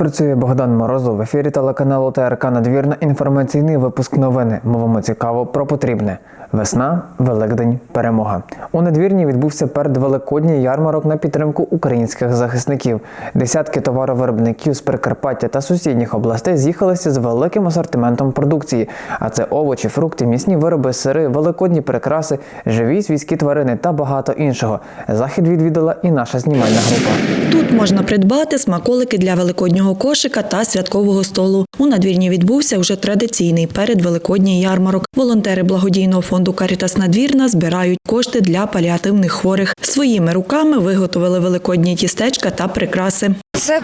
Працює Богдан Морозов в ефірі телеканалу ТРК Надвірна. Інформаційний випуск новини. Мовимо цікаво про потрібне. Весна, Великдень, перемога. У надвірні відбувся передвеликодній ярмарок на підтримку українських захисників. Десятки товаровиробників з Прикарпаття та сусідніх областей з'їхалися з великим асортиментом продукції. А це овочі, фрукти, м'ясні вироби, сири, великодні прикраси, живі свійські тварини та багато іншого. Захід відвідала і наша знімальна група. Тут можна придбати смаколики для великоднього кошика та святкового столу. У надвірні відбувся вже традиційний передвеликодній ярмарок. Волонтери благодійного фонду Карітас Надвірна збирають кошти для паліативних хворих. Своїми руками виготовили великодні тістечка та прикраси. Це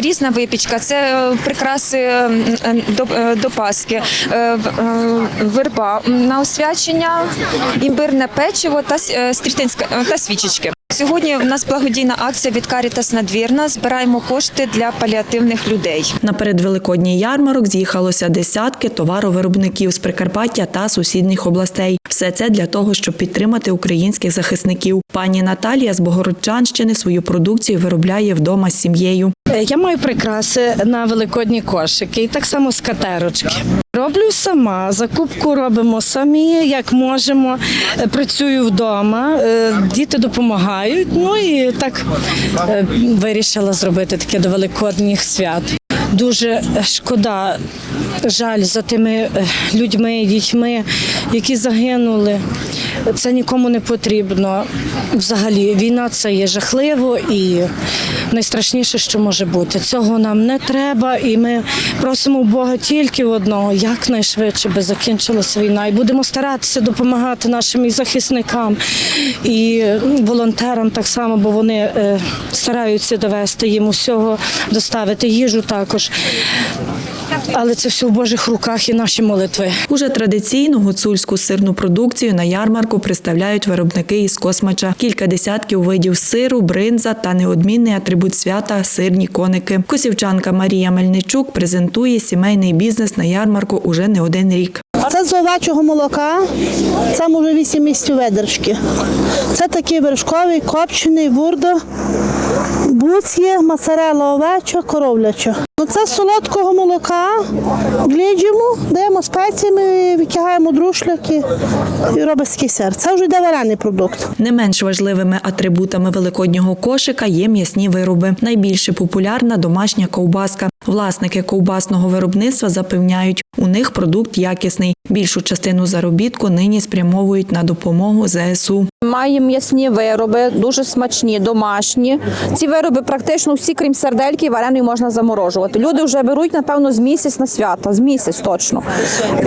різна випічка, це е, прикраси е, е, до, Пасхи, верба на освячення, імбирне печиво та та свічечки. Сьогодні у нас благодійна акція від Карітас Надвірна. Збираємо кошти для паліативних людей. На передвеликодній ярмарок з'їхалося десятки товаровиробників з Прикарпаття та сусідніх областей. Все це для того, щоб підтримати українських захисників. Пані Наталія з Богородчанщини свою продукцію виробляє вдома з сім'єю. Е, Я маю прикраси на великодні кошики і так само скатерочки. Роблю сама, закупку робимо самі, як можемо. Е, Працюю вдома, е, діти допомагають. Ну і так е, вирішила зробити таке до великодніх свят. Дуже шкода, жаль за тими е, людьми, дітьми, які загинули. Це нікому не потрібно. Взагалі, війна це є жахливо і найстрашніше, що може бути. Цього нам не треба, і ми просимо Бога тільки одного, якнайшвидше би закінчилася війна. І будемо старатися допомагати нашим і захисникам і волонтерам так само, бо вони е, стараються довести їм усього, доставити їжу також. Але це все в Божих руках і наші молитви. Уже традиційну гуцульську сирну продукцію на ярмарку представляють виробники із космача. Кілька десятків видів сиру, бринза та неодмінний атрибут свята сирні коники. Косівчанка Марія Мельничук презентує сімейний бізнес на ярмарку уже не один рік. Це з овечого молока, це може 8 місяців ведершки. Це такий вершковий, копчений, бурдо, буц є, моцарела овеча, коровляча. Ну, це з солодкого молока, гліджимо, даємо спеціями, витягаємо друшляки і робить сир. Це вже йде варений продукт. Не менш важливими атрибутами великоднього кошика є м'ясні вироби. Найбільше популярна домашня ковбаска. Власники ковбасного виробництва запевняють, у них продукт якісний. Більшу частину заробітку нині спрямовують на допомогу ЗСУ. Маємо м'ясні вироби, дуже смачні, домашні. Ці вироби практично всі, крім сердельки, вареної можна заморожувати. Люди вже беруть, напевно, з місяць на свята, з місяць точно.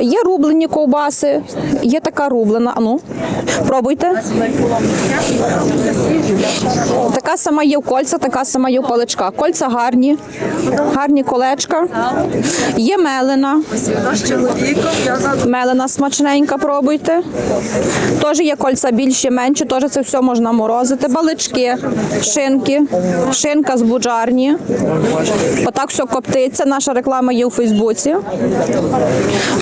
Є рублені ковбаси, є така рублена. Ану, пробуйте. Така сама є в кольця, така сама є в паличках. Кольця гарні, гарні колечка. Є мелена. Мелена смачненька, пробуйте. Теж є кольця більші, менші, теж це все можна морозити. Балички, шинки, шинка з буджарні. Отак все коптиться. Наша реклама є у Фейсбуці.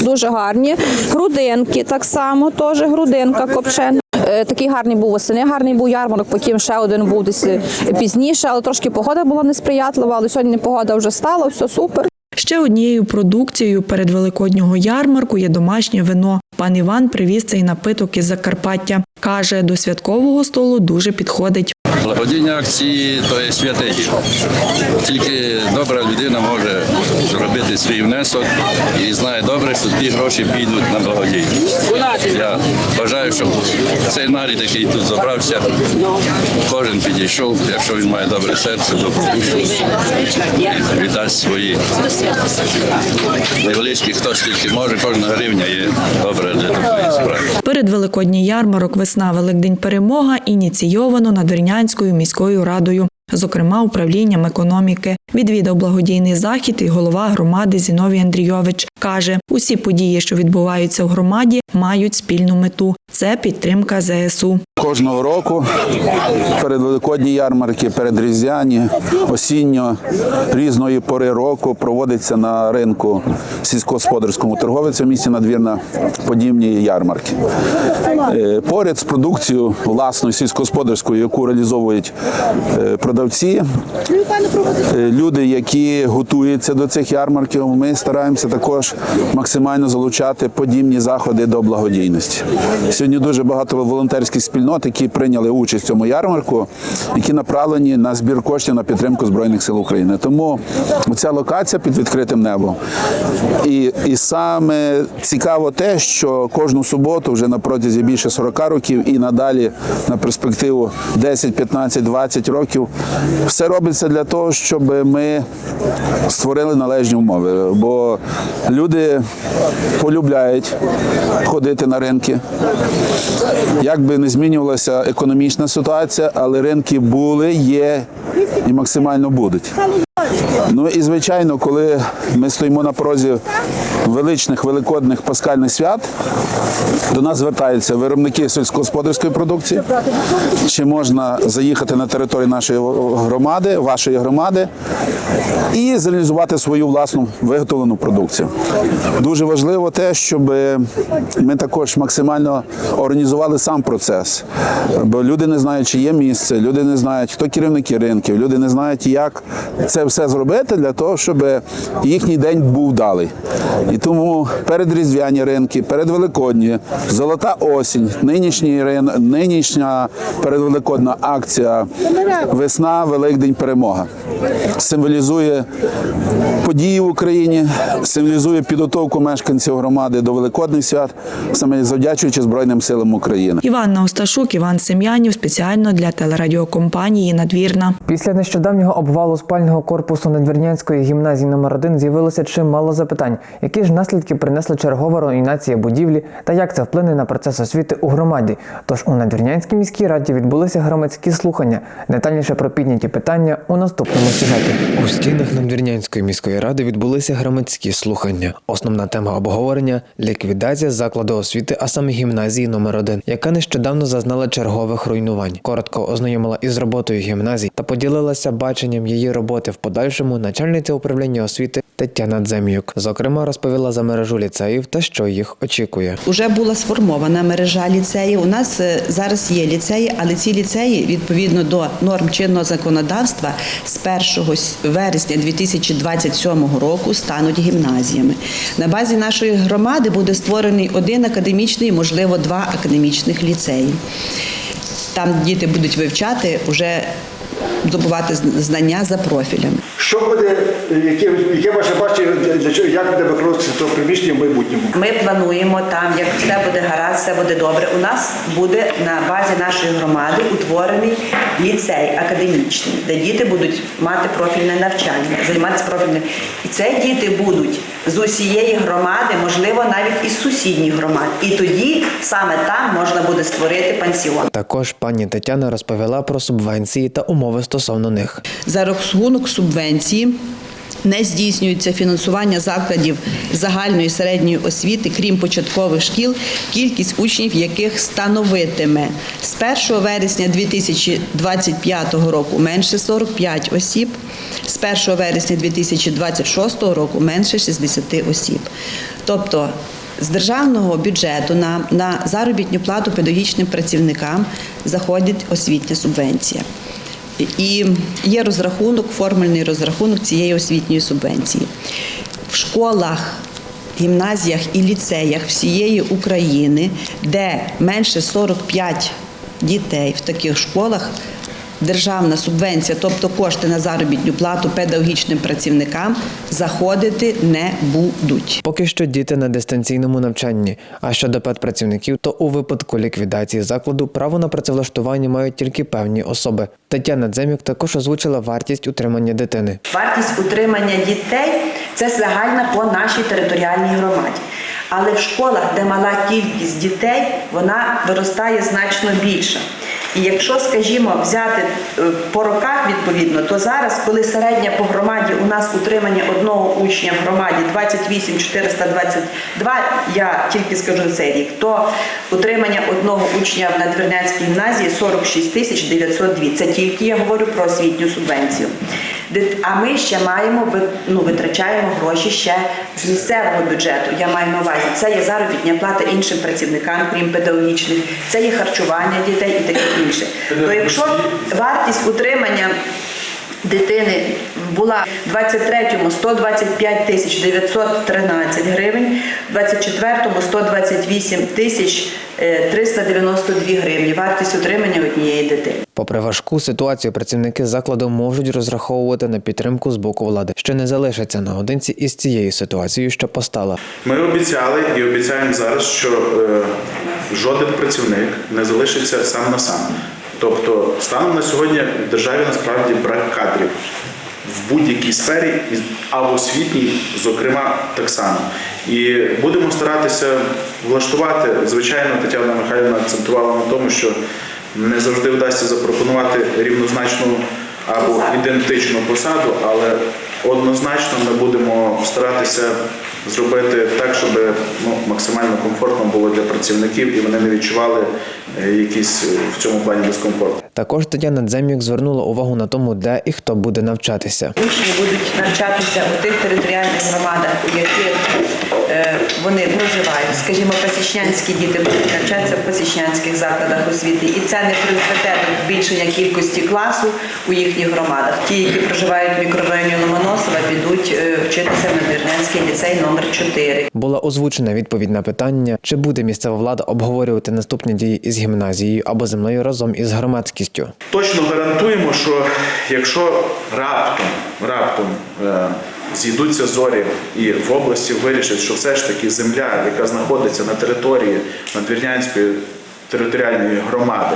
Дуже гарні. Грудинки так само, теж грудинка копчена. Е, Такий гарний був восени, гарний був ярмарок, потім ще один був десь е, пізніше, але трошки погода була несприятлива, але сьогодні погода вже стала, все супер. Ще однією продукцією передвеликоднього ярмарку є домашнє вино. Пан Іван привіз цей напиток із Закарпаття. Каже, до святкового столу дуже підходить. Благодійні акції то є святе діло. Тільки добра людина може зробити свій внесок і знає добре, що ті гроші підуть на благодійність. Я вважаю, що цей нарід, який тут зібрався, кожен підійшов, якщо він має добре серце, добру і віддасть свої невеличкі, хто скільки може, кожна гривня є добра для доброї справи. Передвеликодній ярмарок Весна Великдень Перемога ініційовано Надвірнянською міською радою. Зокрема, управлінням економіки. Відвідав благодійний захід і голова громади Зіновій Андрійович. Каже: усі події, що відбуваються в громаді, мають спільну мету. Це підтримка ЗСУ. Кожного року перед великодні ярмарки, перед різдвяні, осінньо різної пори року проводиться на ринку сільськогосподарському торговиця в місті надвірна подібні ярмарки. Е, Поряд з продукцією власною сільськогосподарською, яку реалізовують е, продавці, е, люди, які готуються до цих ярмарків, ми стараємося також максимально залучати подібні заходи до благодійності. Сьогодні дуже багато волонтерських спільнот, які прийняли участь в цьому ярмарку, які направлені на збір коштів на підтримку Збройних сил України. Тому ця локація під відкритим небом. І, і саме цікаво те, що кожну суботу, вже на протязі більше 40 років і надалі на перспективу 10, 15, 20 років, все робиться для того, щоб ми створили належні умови. Бо люди полюбляють ходити на ринки. Як би не змінювалася економічна ситуація, але ринки були, є і максимально будуть. Ну і звичайно, коли ми стоїмо на порозі величних великодних пасхальних свят, до нас звертаються виробники сільськогосподарської продукції. Чи можна заїхати на територію нашої громади, вашої громади, і зреалізувати свою власну виготовлену продукцію. Дуже важливо те, щоб ми також максимально організували сам процес. Бо люди не знають, чи є місце, люди не знають, хто керівники ринків, люди не знають, як це все зробити для того, щоб їхній день був далий. І тому передріздвяні ринки, передвеликодні, золота осінь, нинішній рин, нинішня передвеликодна акція Весна, Великдень, перемога символізує події в Україні, символізує підготовку мешканців громади до великодних свят, саме завдячуючи Збройним силам України. Іванна Осташук, Іван Сем'янів спеціально для телерадіокомпанії Надвірна. Після нещодавнього обвалу спального корпусу Надвірнянської гімназії номер 1 з'явилося чимало запитань, які ж наслідки принесли чергова руйнація будівлі та як це вплине на процес освіти у громаді. Тож у Надвірнянській міській раді відбулися громадські слухання. Детальніше про підняті питання у наступному сюжеті. У стінах Надвірнянської міської ради відбулися громадські слухання. Основна тема обговорення ліквідація закладу освіти, а саме гімназії номер 1 яка нещодавно зазнала чергових руйнувань. Коротко ознайомила із роботою гімназії та поділилася баченням її роботи в подальшому начальниця управління освіти Тетяна Дзем'юк. Зокрема, розповіла за мережу ліцеїв та що їх очікує. Уже була сформована мережа ліцеїв. У нас е, зараз є ліцеї, але ці ліцеї відповідно до норм чинного законодавства з 1 с- вересня 2027 року стануть гімназіями. На базі нашої громади буде створений один академічний, можливо, два академічних ліцеї. Там діти будуть вивчати вже здобувати знання за профілями. Що буде, яке, яке ваше бачення, для чого, як буде використовуватися це приміщення в майбутньому? Ми плануємо там, як все буде гаразд, все буде добре. У нас буде на базі нашої громади утворений ліцей академічний, де діти будуть мати профільне навчання, займатися профільним. І це діти будуть з усієї громади, можливо, навіть із сусідніх громад. І тоді саме там можна буде створити пансіон. Також пані Тетяна розповіла про субвенції та умови стосовно них. За рахунок субвенції не здійснюється фінансування закладів загальної середньої освіти, крім початкових шкіл, кількість учнів, яких становитиме з 1 вересня 2025 року менше 45 осіб, з 1 вересня 2026 року менше 60 осіб. Тобто з державного бюджету на, на заробітну плату педагогічним працівникам заходить освітня субвенція. І є розрахунок, формульний розрахунок цієї освітньої субвенції. В школах, гімназіях і ліцеях всієї України, де менше 45 дітей в таких школах, державна субвенція, тобто кошти на заробітну плату педагогічним працівникам, заходити не будуть. Поки що діти на дистанційному навчанні. А щодо педпрацівників, то у випадку ліквідації закладу право на працевлаштування мають тільки певні особи. Тетяна Дземюк також озвучила вартість утримання дитини. Вартість утримання дітей це загальна по нашій територіальній громаді. Але в школах, де мала кількість дітей, вона виростає значно більше. І якщо, скажімо, взяти е, по роках відповідно, то зараз, коли середня по громаді у нас утримання одного учня в громаді 28 422, я тільки скажу цей рік, то утримання одного учня в Надвірнянській гімназії 46 тисяч 902. Це тільки я говорю про освітню субвенцію. А ми ще маємо ну, витрачаємо гроші ще з місцевого бюджету. Я маю на увазі. Це є заробітня плата іншим працівникам, крім педагогічних, це є харчування дітей і таке інше. То якщо вартість утримання дитини була в 23-му 125 тисяч 913 гривень, в 24-му 128 тисяч е, 392 гривні. Вартість утримання однієї дитини. Попри важку ситуацію, працівники закладу можуть розраховувати на підтримку з боку влади, що не залишаться наодинці із цією ситуацією, що постала. Ми обіцяли і обіцяємо зараз, що е, жоден працівник не залишиться сам на сам. Тобто, станом на сьогодні в державі насправді брак кадрів в будь-якій сфері, а в освітній, зокрема, так само. І будемо старатися влаштувати. Звичайно, Тетяна Михайлівна акцентувала на тому, що не завжди вдасться запропонувати рівнозначну або ідентичну посаду, але однозначно ми будемо старатися зробити так, щоб ну, максимально комфортно було для працівників і вони не відчували е, якісь е, в цьому плані дискомфорт. Також Тетяна Дзем'юк звернула увагу на тому, де і хто буде навчатися. Учні будуть навчатися у тих територіальних громадах, у яких е, вони проживають. Скажімо, пасічнянські діти будуть навчатися в пасічнянських закладах освіти, і це не призведе до збільшення кількості класу у їхніх громадах. Ті, які проживають в мікрорайоні Ломоносова, підуть вчитися в Надвірнянський ліцей номер 4. Була озвучена відповідь на питання, чи буде місцева влада обговорювати наступні дії із гімназією або землею разом із громадськістю. Точно гарантуємо, що якщо раптом, раптом е, зійдуться зорі і в області вирішать, що все ж таки земля, яка знаходиться на території Надвірнянської територіальної громади,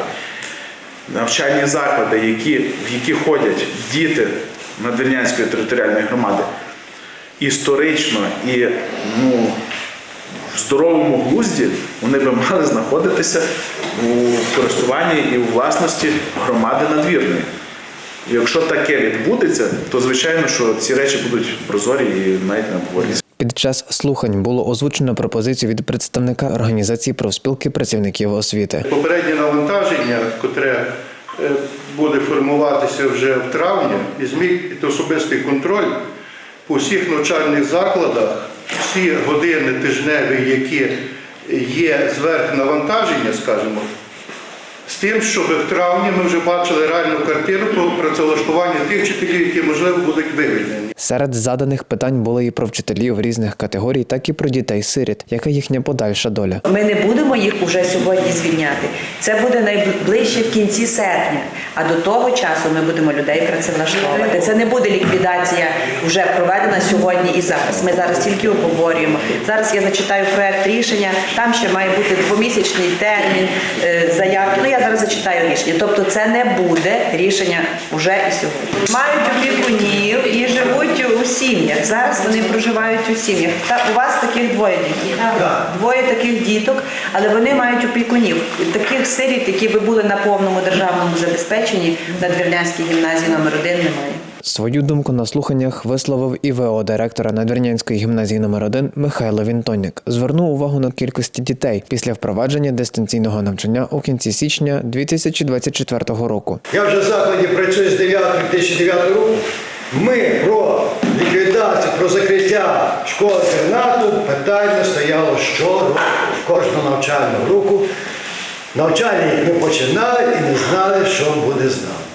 навчальні заклади, які, в які ходять діти Надвірнянської територіальної громади, історично і ну, в здоровому глузді вони би мали знаходитися у користуванні і у власності громади надвірної. І Якщо таке відбудеться, то звичайно, що ці речі будуть прозорі і навіть не обговорюються. Під час слухань було озвучено пропозицію від представника організації профспілки працівників освіти. Попереднє навантаження, котре е, буде формуватися вже в травні, і зміг особистий контроль по всіх навчальних закладах, всі години тижневі, які є зверх навантаження, скажімо, з тим, щоб в травні ми вже бачили реальну картину про працевлаштування тих вчителів, які можливо будуть вивільнені. Серед заданих питань були і про вчителів різних категорій, так і про дітей-сиріт, яка їхня подальша доля. Ми не будемо їх уже сьогодні звільняти. Це буде найближче в кінці серпня. А до того часу ми будемо людей працевлаштовувати. Це не буде ліквідація вже проведена сьогодні і зараз. Ми зараз тільки обговорюємо. Зараз я зачитаю проект рішення. Там ще має бути двомісячний термін е, зачитаю рішення. Тобто, це не буде рішення вже і сьогодні. Мають опікунів і живуть у сім'ях. Зараз вони проживають у сім'ях. Та у вас таких двоє дітей. Двоє таких діток, але вони мають опікунів. Таких сиріт, які би були на повному державному забезпеченні на Двірнянській гімназії номер 1 немає. Свою думку на слуханнях висловив і ВО директора Надвірнянської гімназії номер 1 Михайло Вінтонік. Звернув увагу на кількості дітей після впровадження дистанційного навчання у кінці січня 2024 року. Я вже в закладі працюю з 9 2009 року. Ми про ліквідацію, про закриття школи інтернату питання стояло щороку, кожного навчального року. Навчання їх ми починали і не знали, що буде з нами.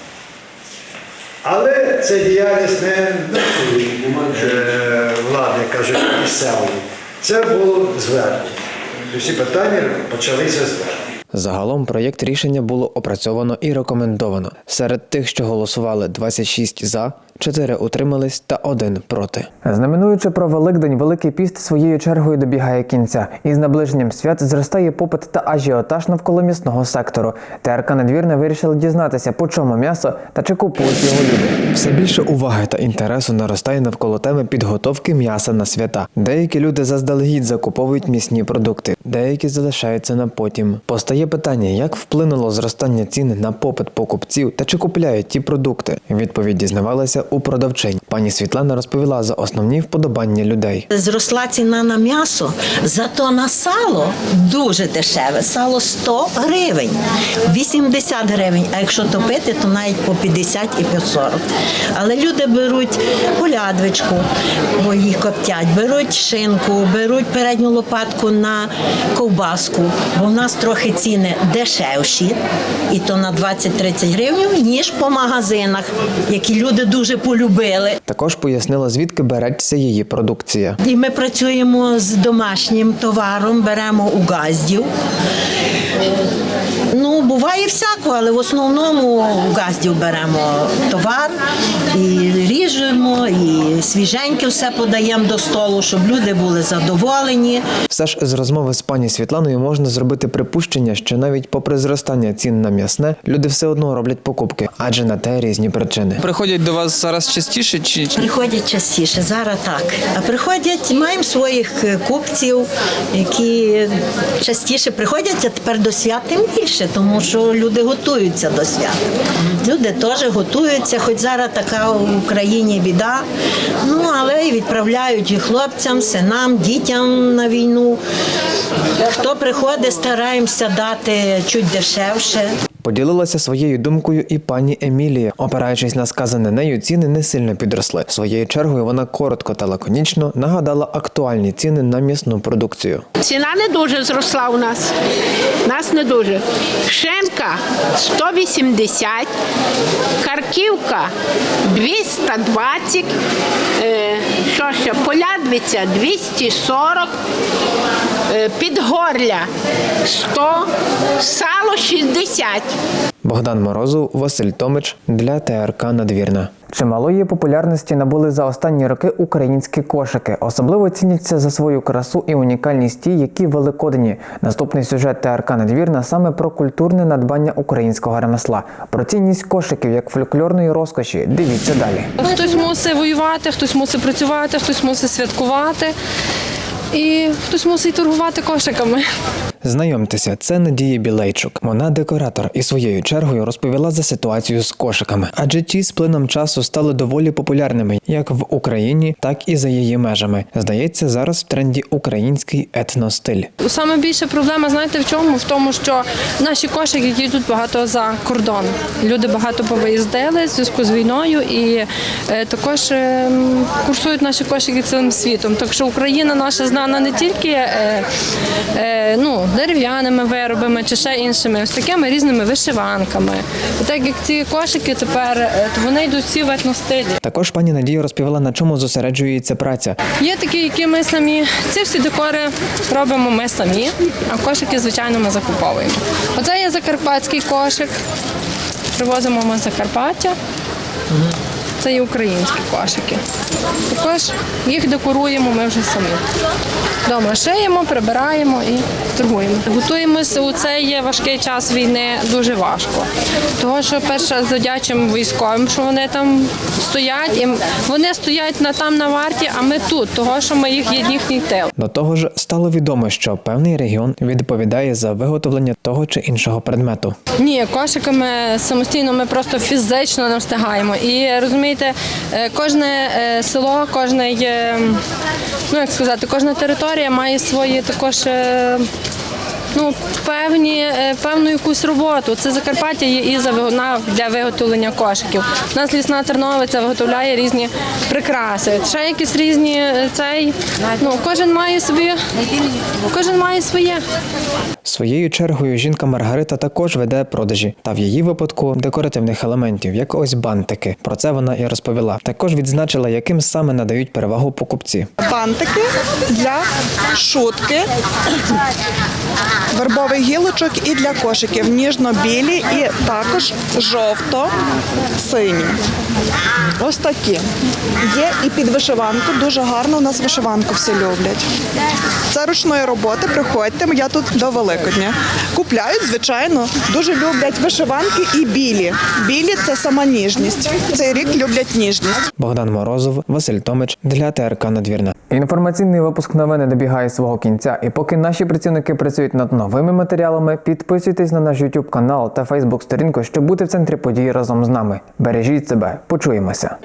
Але це діяльність не влади, каже, місцевої. Це було зверху. Всі питання почалися зверху. Загалом проєкт рішення було опрацьовано і рекомендовано. Серед тих, що голосували 26 за, чотири утримались та один проти. Знаменуючи про Великдень, Великий піст своєю чергою добігає кінця, і з наближенням свят зростає попит та ажіотаж навколо м'ясного сектору. ТРК Надвірна вирішила дізнатися, по чому м'ясо та чи купують його люди. Все більше уваги та інтересу наростає навколо теми підготовки м'яса на свята. Деякі люди заздалегідь закуповують м'ясні продукти, деякі залишаються на потім. Постає питання, як вплинуло зростання цін на попит покупців та чи купляють ті продукти. Відповідь дізнавалася у продавчинь. Пані Світлана розповіла за основні вподобання людей. Зросла ціна на м'ясо, зато на сало дуже дешеве. Сало 100 гривень, 80 гривень. А якщо топити, то навіть по 50 і по 40. Але люди беруть полядвичку, бо їх коптять, беруть шинку, беруть передню лопатку на ковбаску, бо в нас трохи ціни дешевші, і то на 20-30 гривень, ніж по магазинах, які люди дуже полюбили. Також пояснила, звідки береться її продукція. І ми працюємо з домашнім товаром, беремо у газдів. Буває всяко, але в основному у газдів беремо товар і ріжемо, і свіженьке все подаємо до столу, щоб люди були задоволені. Все ж з розмови з пані Світланою можна зробити припущення, що навіть попри зростання цін на м'ясне, люди все одно роблять покупки, адже на те різні причини. Приходять до вас зараз частіше чи чи- Приходять частіше, зараз так. А приходять, маємо своїх е, купців, які частіше приходять, а тепер до свят тим більше, тому що люди готуються до свята. Люди теж готуються, хоч зараз така в Україні біда. Ну але й відправляють і хлопцям, синам, дітям на війну. Хто приходить, стараємося дати чуть дешевше. Поділилася своєю думкою і пані Емілія. Опираючись на сказане нею, ціни не сильно підросли. Своєю чергою вона коротко та лаконічно нагадала актуальні ціни на м'ясну продукцію. Ціна не дуже зросла у нас. Нас не дуже. Шинка 180, карківка 220, е, що ще, полядвиця 240, е, підгорля 100, сало 60. Богдан Морозов, Василь Томич для ТРК Надвірна. Чималої популярності набули за останні роки українські кошики. Особливо ціняться за свою красу і унікальність ті, які великодні. Наступний сюжет ТРК Надвірна саме про культурне надбання українського ремесла, про цінність кошиків як фольклорної розкоші. Дивіться далі. Хтось мусить воювати, хтось мусить працювати, хтось мусить святкувати. І хтось мусить торгувати кошиками. Знайомтеся, це Надія Білейчук. Вона декоратор і своєю чергою розповіла за ситуацію з кошиками, адже ті з плином часу стали доволі популярними як в Україні, так і за її межами. Здається, зараз в тренді український етностиль. Саме більша проблема, знаєте, в чому? В тому, що наші кошики які йдуть багато за кордон. Люди багато повиїздили в зв'язку з війною і е, також е, курсують наші кошики цілим світом. Так що Україна наша знана не тільки е, е, ну, дерев'яними виробами чи ще іншими, ось такими різними вишиванками. І так як ці кошики тепер, е, то вони йдуть всі в етностилі. Також пані Надія розповіла, на чому зосереджується праця. Є такі, які ми самі. Ці всі декори робимо ми самі, а кошики, звичайно, ми закуповуємо. Оце є закарпатський кошик. Привозимо ми з Закарпаття. Це є українські кошики. Також їх декоруємо ми вже самі. Дома шиємо, прибираємо і торгуємо. Готуємося у цей важкий час війни дуже важко. Того, що перше завдячимо військовим, що вони там стоять, і вони стоять на там на варті, а ми тут, того, що ми їх є їхній тил. До того ж, стало відомо, що певний регіон відповідає за виготовлення того чи іншого предмету. Ні, кошиками самостійно ми просто фізично не встигаємо. І розумієте, е, кожне е, село, кожне, е, ну як сказати, кожна територія має свої також. Ну, певні, е, певну якусь роботу. Це Закарпаття є і за для виготовлення кошиків. У нас лісна Терновиця виготовляє різні прикраси. Ще якісь різні е, цей. Ну, кожен має собі, кожен має своє. Своєю чергою жінка Маргарита також веде продажі, та в її випадку декоративних елементів, як ось бантики. Про це вона і розповіла. Також відзначила, яким саме надають перевагу покупці. бантики для шутки. Вербових гілочок і для кошиків ніжно-білі і також жовто-сині. Ось такі. Є і під вишиванку. Дуже гарно у нас вишиванку всі люблять. Це ручної роботи. Приходьте, я тут до Великодня. Купляють, звичайно, дуже люблять вишиванки і білі. Білі це сама ніжність. Цей рік люблять ніжність. Богдан Морозов, Василь Томич для ТРК Надвірна. Інформаційний випуск новини добігає свого кінця. І поки наші працівники працюють над новими матеріалами, підписуйтесь на наш YouTube канал та Facebook сторінку, щоб бути в центрі події разом з нами. Бережіть себе, почуємося.